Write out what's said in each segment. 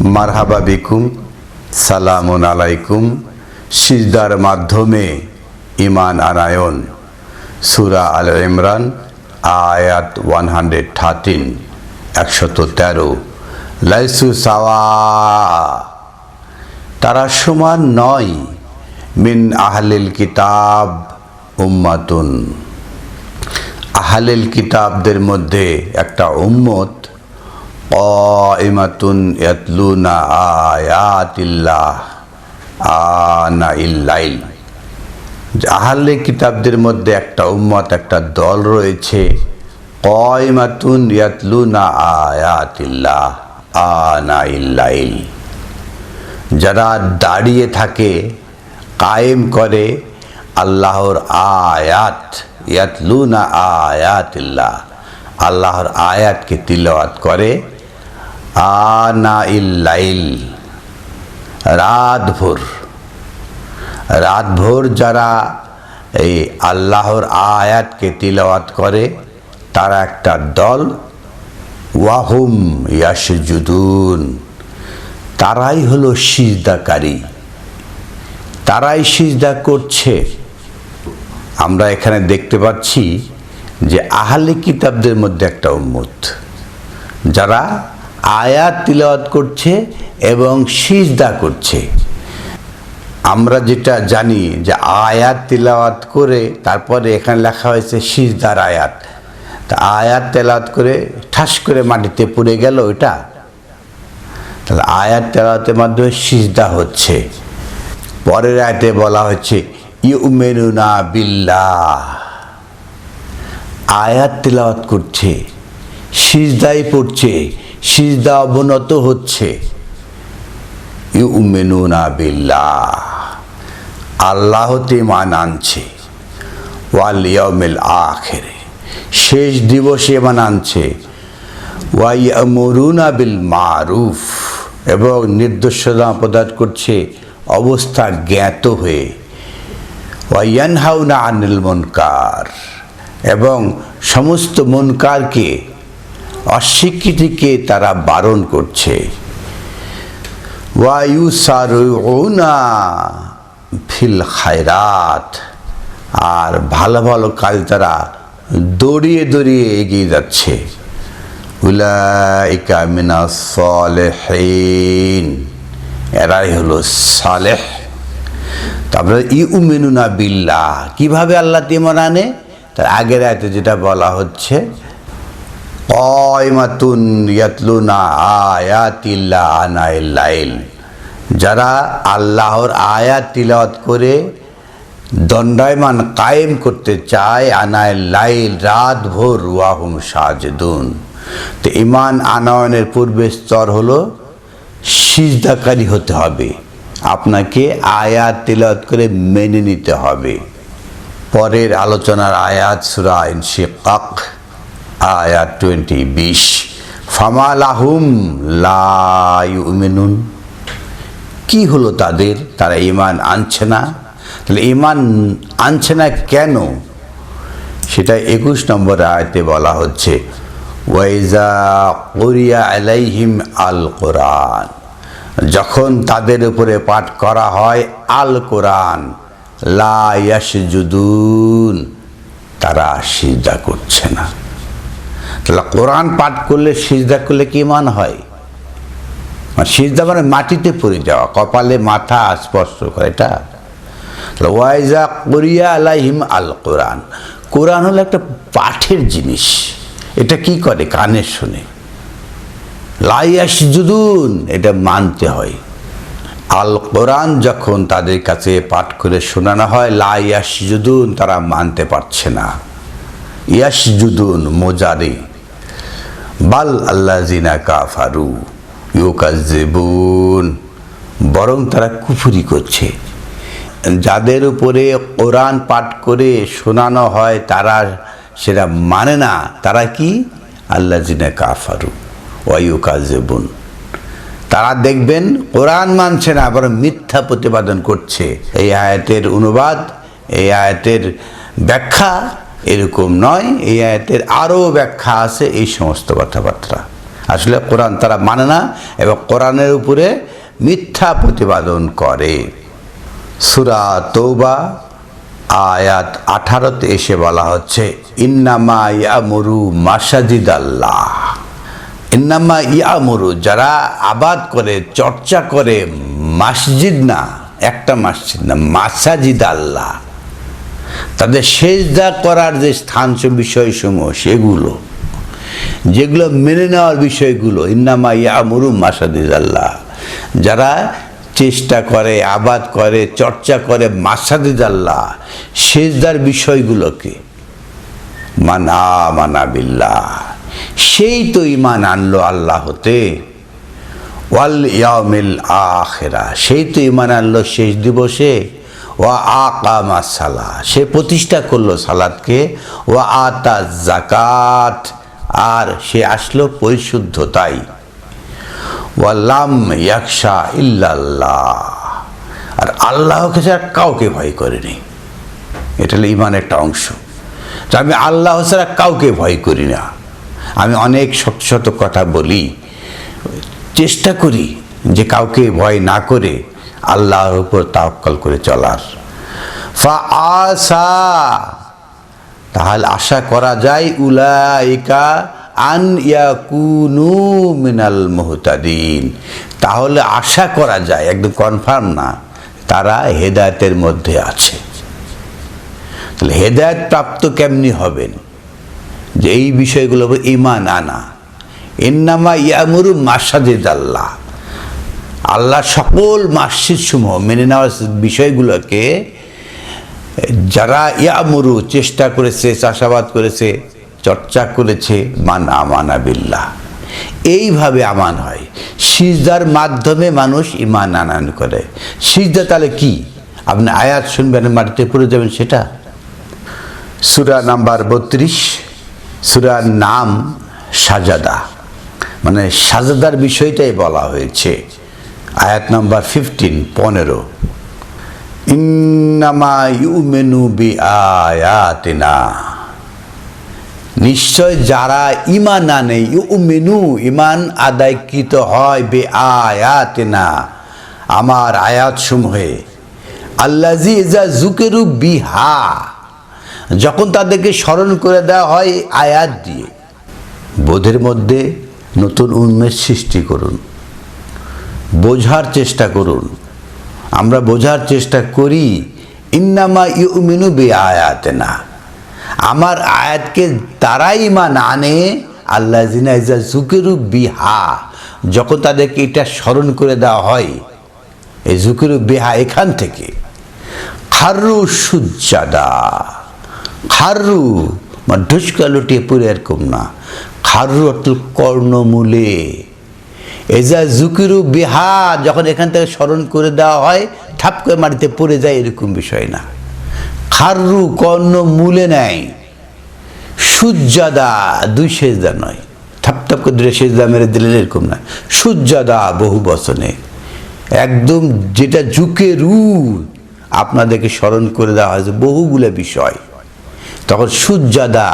মারহাবা বিকুম, সালামুন আলাইকুম। সিজদার মাধ্যমে ইমান আনায়ন। সুরা আল ইমরান, আয়াত ওয়ান হান্ড্রেড থার্টিন, একশত তেরো। লাইসু সাওয়া। তারা সমান নয়। মিন আহলিল কিতাব উম্মাতুন। আহলিল কিতাবদের মধ্যে একটা উম্মত ইমাতুন ইয়াতলুনা আয়াতিল্লাহ আনা ইল্লাইল আহলে কিতাবদের মধ্যে একটা উম্মত, একটা দল রয়েছে। কয়মাতুন ইয়াতলুনা আয়াতিল্লাহ আনা ইল্লাইল যারা দাঁড়িয়ে থাকে, কায়েম করে আল্লাহর আয়াত। ইয়াতলুনা আয়াতিল্লাহ আল্লাহর আয়াতকে তিলওয়াত করে। আনা ইল্লাইল রাতভোর। রাতভোর যারা এই আল্লাহর আয়াতকে তিলওয়াত করে, তারা একটা দল, ওয়াহুম ইয়াসজুদুন তারাই হলো সিজদাকারী। তারাই সিজদা করছে। আমরা এখানে দেখতে পাচ্ছি যে আহলে কিতাবদের মধ্যে একটা উম্মত। যারা আয়াত তিলাওয়াত করছে এবং সিজদা করছে। আমরা যেটা জানি যে আয়াত তিলাওয়াত করে তারপরে এখানে লেখা হয়েছে সিজদার আয়াত। তা আয়াত তেলাওয়াত করে ঠাস করে মাটিতে পড়ে গেল ওইটা তাহলে আয়াত তেলাওয়াতের মাধ্যমে সিজদা হচ্ছে। পরের আয়াতে বলা হচ্ছে ইউমেনুনা বিল্লাহ। আয়াত তিলাওয়াত করছে, সিজদাই পড়ছে। সিজদা অবনত হচ্ছে। ইউমেনুনা বিল্লাহ। আল্লাহতে মান আনছে। ওয়াল ইয়াউমিল আখেরে। শেষ দিবসে মান আনছে। ওয়াইয়ামরুনা বিল মারুফ। এবং নির্দোষতা প্রদান করছে। অবস্থা জ্ঞাত হয়ে। ওয়াইয়ানহাউনা আনিল মনকার। এবং সমস্ত মনকারকে অস্বীকৃতিকে তারা বারণ করছে। ওয়ায়ু সারুনা ফিল খায়রাত। আর ভালো ভালো কাজ তারা দড়িয়ে দড়িয়ে এগিয়ে যাচ্ছে। উলাইকা মিনা সলেহীন। এরাই হলো সালেহ। তারপরে ই উমেনুনা বিল্লাহ। কীভাবে আল্লাহ তিমন আনে? তার আগের আয়তে যেটা বলা হচ্ছে কয়মাতুন ইয়াতলুনা আয়াতিল্লা আনাইল্লাইল যারা আল্লাহর আয়াত তিলাওয়াত করে দণ্ডায়মান কায়েম করতে চায় আনায় লাইল, রাত ভোর ওয়াহুম সাজদুন। তো ইমান আনয়নের পূর্বে স্তর হলো সিজদাকারী হতে হবে। আপনাকে আয়াত তিলাওয়াত করে মেনে নিতে হবে। পরের আলোচনার আয়াত সুরা ইনশিকাক। আয়াত টোয়েন্টি বিশ। ফামালাহুম লাইমিনুন কি হলো তাদের? তারা ইমান আনছে না? তাহলে ইমান আনছে না কেন? সেটা একুশ নম্বর আয়তে বলা হচ্ছে। ওয়াইজা কোরিয়া আলাইহিম আল কোরআন। যখন তাদের উপরে পাঠ করা হয় আল কোরআন, লা ইয়াসজুদুন, তারা সিজদা করছে না। তাহলে কোরআন পাঠ করলে, সিজদা করলে কি মান হয়? সিজদা মানে মাটিতে পড়ে যাওয়া, কপালে মাথা স্পর্শ করে, এটা। ওয়াইজা কোরিয়া আলাইহিম আল কোরআন। কোরআন হলো একটা পাঠের জিনিস। এটা কি করে? কানে শুনে। লাইয়াস জুদুন এটা মানতে হয়। আল কোরআন যখন তাদের কাছে পাঠ করে শোনানো হয় লাইয়াস জুদুন তারা মানতে পারছে না। ইয়াস জুদুন মোজারে। বাল আল্লাহ জিনা কাফারু ইউকাজেবুন বরং তারা কুফুরি করছে। যাদের উপরে কোরআন পাঠ করে শোনানো হয়, তারা সেটা মানে না। তারা কি? আল্লাহ জিনা কাফারু ওয়াইউকাজেবুন তারা দেখবেন কোরআন মানছে না, বরং মিথ্যা প্রতিপাদন করছে। এই আয়াতের অনুবাদ, এই আয়াতের ব্যাখ্যা এরকম নয়, এই আয়াতের আরও ব্যাখ্যা আছে এই সমস্ত কথাবার্তা। আসলে কোরআন তারা মানে না, এবং কোরআনের উপরে মিথ্যা প্রতিপাদন করে। সুরা তৌবা আয়াত আঠারোতে এসে বলা হচ্ছে, ইন্নামা ইয়ামুরু মাসাজিদ আল্লাহ ইন্নামা ইয়ামুরু, যারা আবাদ করে, চর্চা করে, মসজিদ না, একটা মসজিদ না মাসাজিদ আল্লাহ তাদের সেজদা করার যে স্থান বিষয়সমূহ, সেগুলো, যেগুলো মেনে নেওয়ার বিষয়গুলো, ইন্নামা ইয়া ইয়ামুরু মাসাদিজ আল্লাহ যারা চেষ্টা করে, আবাদ করে, চর্চা করে মাসাদিজ আল্লাহ সেজদার বিষয়গুলোকে, মানা মানা বিল্লাহ, সেই তো ইমান আনলো আল্লাহ হতে, ওয়াল ইয়ামিল আখেরা, সেই তো ইমান আনলো শেষ দিবসে ওয়া আকামা সালা সে প্রতিষ্ঠা করল সালাদকে ওয়া আতা জাকাত আর সে আসলো পরিশুদ্ধতাই। ওয়াল্লাম ইয়াকশা ইল্লাল্লাহ। আর আল্লাহকে ছাড়া কাউকে ভয় করেনি। এটা হলো ইমান একটা অংশ। তো আমি আল্লাহ ছাড়া কাউকে ভয় করি না। আমি অনেক শত শত কথা বলি, চেষ্টা করি যে কাউকে ভয় না করে আল্লাহর উপর তাওয়াক্কাল করে চলার। ফা আসা তাহলে আশা করা যায়, উলাইকা আন ইয়াকুনু মিনাল মুহতাদিন। তাহলে আশা করা যায়, একদম কনফার্ম না, তারা হেদায়েতের মধ্যে আছে। তাহলে হেদায়েত প্রাপ্ত কেমনি হবেন? যে এই বিষয়গুলো ইমান আনা। এন্নামা ইয়ামুরু মাসাজিদ আল্লাহ আল্লাহ সকল মাসিদ সমূহ মেনে নেওয়ার বিষয়গুলোকে, যারা ইয়ামুরু চেষ্টা করেছে, চাষাবাদ করেছে, চর্চা করেছে, মানা মানা বিল্লাহ। এইভাবে আমান হয়। সিজদার মাধ্যমে মানুষ ইমান আনান করে। সিজদা তাহলে কি? আপনি আয়াত শুনবেন, মাটিতে পড়ে যাবেন সেটা? সুরা নাম্বার বত্রিশ সুরার নাম সাজাদা। মানে সাজাদার বিষয়টাই বলা হয়েছে। আয়াত নাম্বার ফিফটিন পনেরো। ইন্নামা ইউমেনু বি আয়াতিনা নিশ্চয় যারা ইমান আনে, ইউমেনু ইমান আদায়কৃত হয় বে আয়াতিনা আমার আয়াত সমূহে আল্লাজি ইজা জুকেরু বিহা, যখন তাদেরকে স্মরণ করে দেওয়া হয় আয়াত দিয়ে, বোধের মধ্যে নতুন উন্মেষ সৃষ্টি করুন। বোঝার চেষ্টা করুন। আমরা বোঝার চেষ্টা করি, ইন্নামা ইউমিনু বে আয়াতে না আমার আয়াতকে তারাই ইমান আনে আল্লাহ জিনাইজা জুকেরু বিহা। যখন তাদেরকে এটা স্মরণ করে দেওয়া হয়, এই জুকেরু বিহা এখান থেকে। খারু সুজাদা খারু মানে ঢুসকা লুটিয়ে এরকম না খারু অর্থ কর্ণমূলে। এজা জুকিরু বিহা, যখন এখান থেকে স্মরণ করে দেওয়া হয়, ঠাপ করে মাটিতে পড়ে যায়, এরকম বিষয় না। খারু কর্ণ মূলে নেয় সূর্যাদা দুই সেজদা নয়। থাপ থাপ করে দুটো সেজদা মেরে দিলেন, এরকম না। সূর্যাদা বহু বচনে। একদম যেটা ঝুঁকে রু আপনাদেরকে স্মরণ করে দেওয়া হয়েছে বহুগুলো বিষয়। তখন সূর্যাদা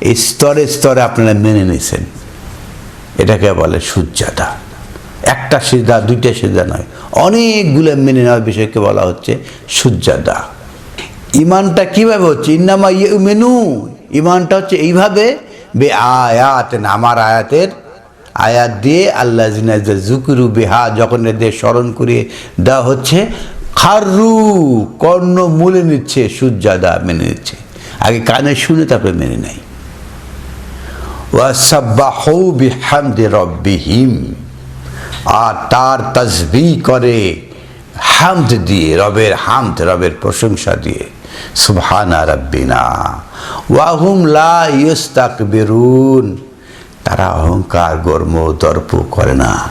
এই স্তরে স্তরে আপনারা মেনে নিয়েছেন। এটাকে বলে সূর্যাদা একটা সিজা দুইটা সিজা নয়। অনেকগুলো মেনে নেওয়ার বিষয়কে বলা হচ্ছে সূর্যাদা ইমানটা কীভাবে হচ্ছে? ইন্নামা মেনু ইমানটা হচ্ছে এইভাবে, বে আয়াত আমার আয়াতের আয়াত দিয়ে আল্লাহ জুকুরু বেহা, যখন এদের স্মরণ করিয়ে দেওয়া হচ্ছে খারু কর্ণ মূলে নিচ্ছে সূর্যাদা মেনে নিচ্ছে। আগে কানে শুনে তারপরে মেনে নেয়। আর তার তসবি করে হামদ দিয়ে, রবের হামদ, রবের প্রশংসা দিয়ে। সুবহানা রব্বিনা। ওয়াহুম লা ইস্তাকবিরুন তারা অহংকার, গর্ম, দর্প করে না।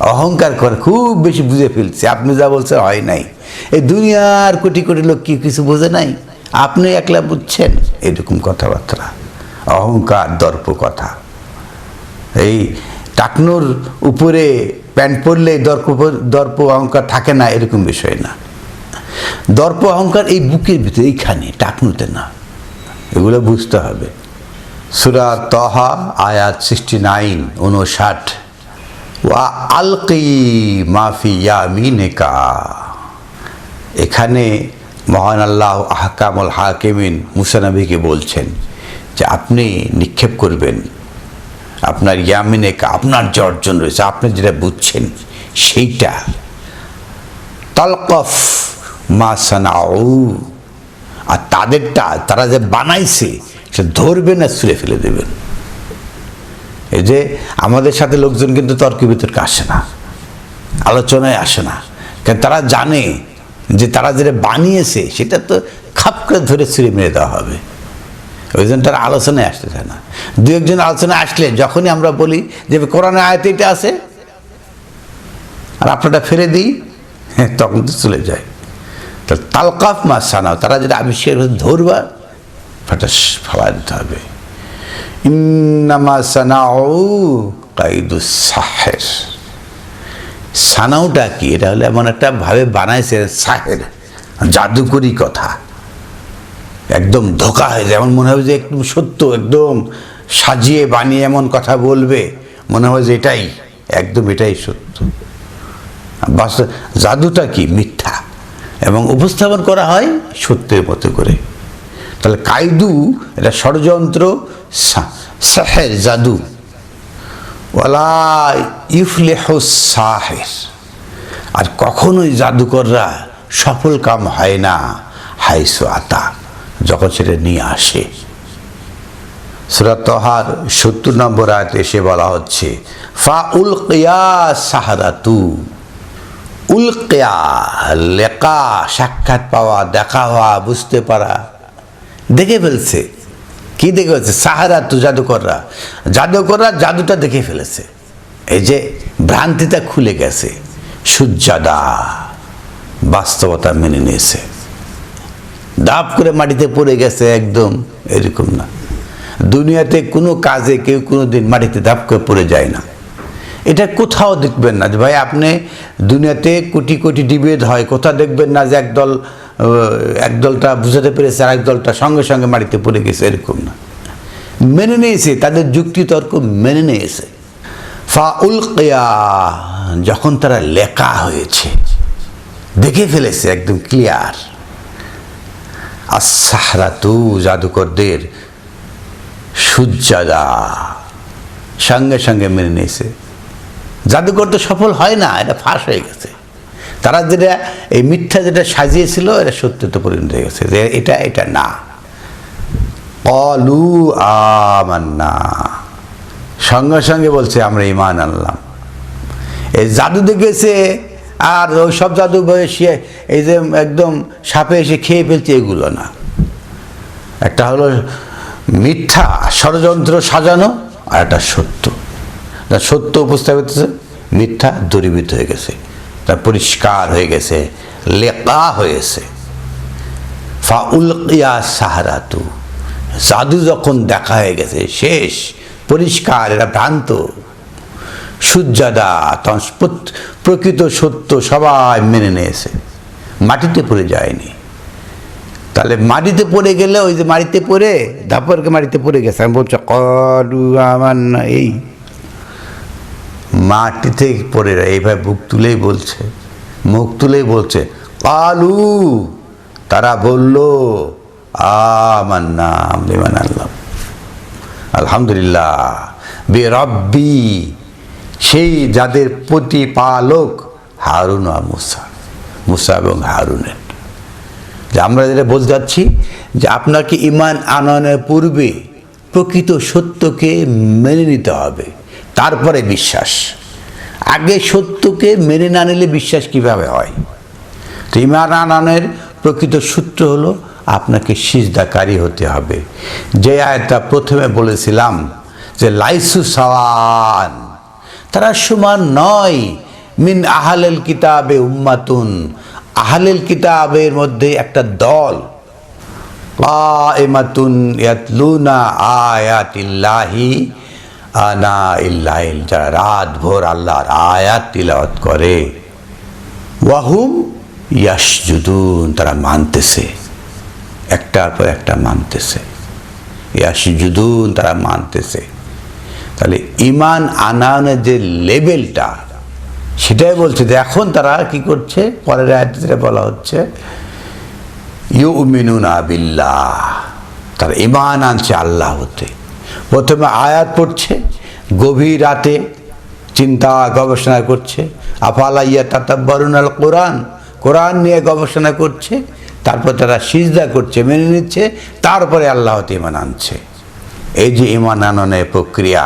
অহংকার করে, খুব বেশি বুঝে ফেলছে। আপনি যা বলছেন হয় নাই। এই দুনিয়ার কোটি কোটি লোক কি কিছু বোঝে নাই? আপনি একলা বুঝছেন? এরকম কথাবার্তা। অহংকার দর্প কথা। এই টাকনুর উপরে প্যান্ট পরলে দর্প দর্প অহংকার থাকে না, এরকম বিষয় না। দর্প অহংকার এই বুকের ভিতরে, এইখানে, টাকনুতে না। এগুলো বুঝতে হবে। সুরা তহা, আয়াত সিক্সটি নাইন উনষাট ওয়া আলকি মাফি ইয়ামিনেকা। এখানে মহান আল্লাহ আহকামুল হাকিমিন মুসানবীকে বলছেন যে আপনি নিক্ষেপ করবেন। আপনার ইয়ামিনেকা আপনার যে অর্জন রয়েছে, আপনি যেটা বুঝছেন, সেইটা। তলকফ মা সানাউ। আর তাদেরটা, তারা যে বানাইছে সে ধরবেন আর ছুঁড়ে ফেলে দেবেন এই যে আমাদের সাথে লোকজন কিন্তু তর্ক বিতর্কে আসে না, আলোচনায় আসে না। কারণ তারা জানে যে তারা যেটা বানিয়েছে, সেটা তো খাপ করে ধরে ছুঁড়ে মেরে দেওয়া হবে। ওই জন্য তারা আলোচনায় আসতে চায় না। দু একজন আলোচনায় আসলে যখনই আমরা বলি যে কোরআনে আয়তে এটা আছে, আর আপনারটা ফেলে দিই, তখন তো চলে যায়। তা তালকাফ মাছ সানাও তারা যেটা আবিষ্কার করে ধরবা, ফাটাস ফালা দিতে হবে। ইন্নামা সানাউ কাইদু সাহের। সানাউটা কি? এটা হলো এমন একটা ভাবে বানাইছে সাহের, জাদুকরি কথা। একদম ধোকা হয়ে যায়। এমন মনে হবে যে একদম সত্য, একদম সাজিয়ে বানিয়ে এমন কথা বলবে, মনে হয় যে এটাই, একদম এটাই সত্য। বাস্তব, জাদুটা কি? মিথ্যা। এবং উপস্থাপন করা হয় সত্যের মতো করে। তাহলে কায়দু, এটা ষড়যন্ত্র সাহের জাদু। ওয়ালা ইফলেহ সাহের। আর কখনোই জাদুকররা সফল কাম হয় না, হাইসো আতা। যখন সেটা নিয়ে আসে। সুরাত তহার সত্তর নম্বর আয়াত এসে বলা হচ্ছে, ফা উল কেয়া সাহারাতু উল কেয়া লেখা, সাক্ষাৎ পাওয়া, দেখা হওয়া, বুঝতে পারা। দেখে ফেলছে। কি দেখে ফেলছে? সাহারা তু জাদুকররা। জাদুকররা জাদুটা দেখে ফেলেছে। এই যে ভ্রান্তিটা খুলে গেছে। সূর্যাদা বাস্তবতা মেনে নিয়েছে। দাপ করে মাটিতে পড়ে গেছে, একদম এরকম না। দুনিয়াতে কোনো কাজে কেউ কোনো দিন মাটিতে দাপ করে পড়ে যায় না। এটা কোথাও দেখবেন না যে, ভাই, আপনি দুনিয়াতে কোটি কোটি ডিবেট হয়, কোথাও দেখবেন না যে, একদল একদলটা বুঝাতে পেরেছে আর একদলটা সঙ্গে সঙ্গে মাটিতে পড়ে গেছে, এরকম না। মেনে নিয়েছে, তাদের যুক্তি তর্ক মেনে নিয়েছে। ফা উল যখন তারা লেখা হয়েছে, দেখে ফেলেছে, একদম ক্লিয়ার আর সাহরাতু জাদুকরদের সূর্যাদা সঙ্গে সঙ্গে মেনে নিয়েছে। জাদুকর তো সফল হয় না, এটা ফাঁস হয়ে গেছে। তারা যেটা, এই মিথ্যা যেটা সাজিয়েছিল, এটা সত্যতে পরিণত হয়ে গেছে যে এটা এটা না। অলু আমান্না। সঙ্গে সঙ্গে বলছে, আমরা ইমান আনলাম। এই জাদু দেখেছে আর ওই সব জাদু বয়সে এই যে একদম সাপে এসে খেয়ে ফেলছে এগুলো না। একটা হলো মিথ্যা ষড়যন্ত্র সাজানো আর একটা সত্য। যা সত্য উপস্থাপিত মিথ্যা দূরীভূত হয়ে গেছে। তা পরিষ্কার হয়ে গেছে লেখা হয়েছে। ফাউল ইয়া সাহারাতু। জাদু যখন দেখা হয়ে গেছে, শেষ, পরিষ্কার এরা ভ্রান্ত। সূর্যাদা তখন প্রকৃত সত্য সবাই মেনে নিয়েছে। মাটিতে পড়ে যায়নি। তাহলে মাটিতে পড়ে গেলে ওই যে মাটিতে পড়ে ধাপরকে মাটিতে পড়ে গেছে। আমি বলছি, কলু আমার না এই। মাটিতে পড়ে এইভাবে বুক তুলেই বলছে। মুখ তুলেই বলছে, কালু! তারা বলল আমার নাম আল্লাহ। আলহামদুলিল্লাহ। বে রব্বি সেই যাদের প্রতিপালক হারুন আর মুসা মুসা এবং হারুনের। যে আমরা যেটা বলতে যাচ্ছি যে আপনাকে ইমান আনয়নের পূর্বে প্রকৃত সত্যকে মেনে নিতে হবে, তারপরে বিশ্বাস। আগে সত্যকে মেনে না নিলে বিশ্বাস কীভাবে হয়? তো ইমান আনয়নের প্রকৃত সূত্র হলো আপনাকে সিজদাকারী হতে হবে। যে আয়টা প্রথমে বলেছিলাম যে, লাইসু সাওয়ান তারা সমান নয়। মিন আহালেল কিতাবে উম্মাতুন। আহালেল কিতাবের মধ্যে একটা দল। কায়েমাতুন ইয়াতলুনা আয়াতিল্লাহি আনা ইল্লাহিল। যারা রাত ভোর আল্লাহর আয়াত তিলাওয়াত করে, ওয়াহুম ইয়াসজুদুন, তারা মানতেছে। একটার পর একটা মানতেছে। ইয়াসজুদুন, তারা মানতেছে। তাহলে ইমান আনায়নের যে লেভেলটা, সেটাই বলছে যে এখন তারা কি করছে? পরের আয়াতে বলা হচ্ছে ইউ মিনুন বিল্লাহ, তারা ইমান আনছে আল্লাহ হতে। প্রথমে আয়াত পড়ছে, গভীর রাতে চিন্তা গবেষণা করছে, আফালা ইয়া তাতাব্বারুন আল কোরআন কোরআন নিয়ে গবেষণা করছে, তারপর তারা সিজদা করছে, মেনে নিচ্ছে, তারপরে আল্লাহ ইমান আনছে। এই যে ইমান আননের প্রক্রিয়া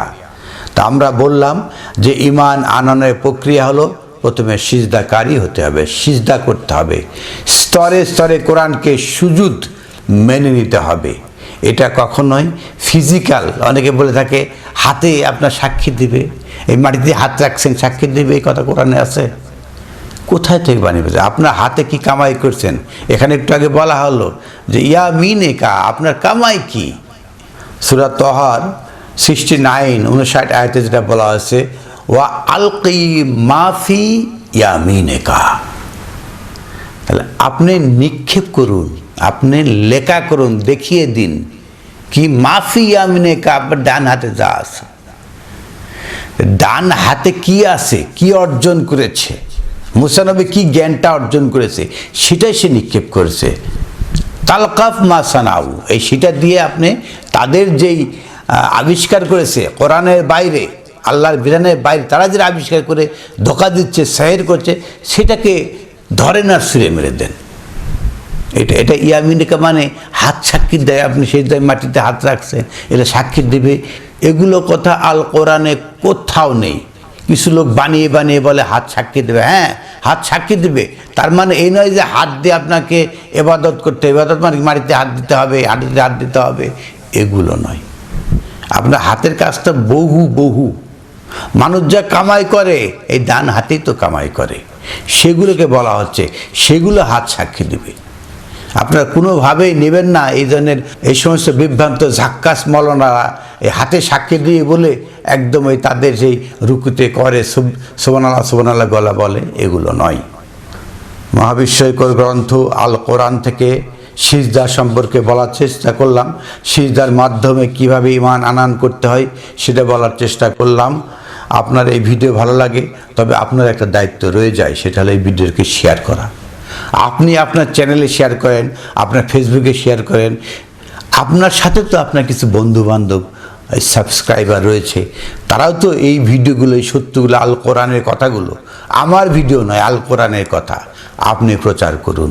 তা আমরা বললাম যে ইমান আননের প্রক্রিয়া হলো প্রথমে সিজদাকারী হতে হবে, সিজদা করতে হবে। স্তরে স্তরে কোরআনকে সুজুদ মেনে নিতে হবে। এটা কখনোই ফিজিক্যাল। অনেকে বলে থাকে, হাতে আপনার সাক্ষী দিবে, এই মাটিতে হাত রাখছেন, সাক্ষী দিবে, এই কথা কোরআনে আছে। কোথায় থেকে বানিয়ে আপনার হাতে কি কামাই করছেন? এখানে একটু আগে বলা হলো যে, ইয়া মিনে কা আপনার কামাই কি? সুরাত তহার সিক্সটি নাইন উনষাট আয়তে যেটা বলা হয়েছে ওয়া আলকি মাফি ইয়া মিনে কা তাহলে আপনি নিক্ষেপ করুন, আপনি লেখা করুন, দেখিয়ে দিন কি মাফি ইয়ামিনে কা আপনার ডান হাতে যা আছে। ডান হাতে কি আছে, কি অর্জন করেছে মুসানবী কি জ্ঞানটা অর্জন করেছে সেটাই সে নিক্ষেপ করেছে। তালকাফ মাসানাউ এই সেটা দিয়ে আপনি তাদের যেই আবিষ্কার করেছে কোরআনের বাইরে, আল্লাহর বিধানের বাইরে, তারা যেটা আবিষ্কার করে ধোকা দিচ্ছে, সাহের করছে, সেটাকে ধরেন আর ছুঁড়ে মেরে দেন। এটা এটা ইয়ামিনিকা মানে হাত সাক্ষী দেয়, আপনি সেই দেয় মাটিতে হাত রাখছেন এটা সাক্ষী দেবে। এগুলো কথা আল কোরআনে কোথাও নেই। কিছু লোক বানিয়ে বানিয়ে বলে, হাত সাক্ষী দেবে। হ্যাঁ হাত সাক্ষী দেবে। তার মানে এই নয় যে হাত দিয়ে আপনাকে এবাদত করতে এবাদত মানে মাটিতে হাত দিতে হবে হাঁটিতে হাত দিতে হবে। এগুলো নয়। আপনার হাতের কাজটা বহু বহু। মানুষ যা কামাই করে, এই ডান হাতেই তো কামাই করে। সেগুলোকে বলা হচ্ছে, সেগুলো হাত সাক্ষী দেবে। আপনারা কোনোভাবেই নেবেন না এই ধরনের, এই সমস্ত বিভ্রান্ত, ঝাক্কাস মলনারা এই হাতে সাক্ষী দিয়ে বলে একদম ওই তাদের সেই রুকুতে করে সোবানালা সোবানালা গলা বলে, এগুলো নয়। মহাবিশ্বকর গ্রন্থ আল কোরআন থেকে সিজদা সম্পর্কে বলার চেষ্টা করলাম। সিজদার মাধ্যমে কীভাবে ইমান আনান করতে হয় সেটা বলার চেষ্টা করলাম। আপনার এই ভিডিও ভালো লাগে, তবে আপনার একটা দায়িত্ব রয়ে যায়, সেটা হলো এই ভিডিওকে শেয়ার করা। আপনি আপনার চ্যানেলে শেয়ার করেন, আপনার ফেসবুকে শেয়ার করেন, আপনার সাথে তো আপনার কিছু বন্ধু বান্ধব সাবস্ক্রাইবার রয়েছে, তারাও তো এই ভিডিওগুলো, এই সত্যগুলো, আল কোরআনের কথাগুলো, আমার ভিডিও নয়, আল কোরআনের কথা। আপনি প্রচার করুন।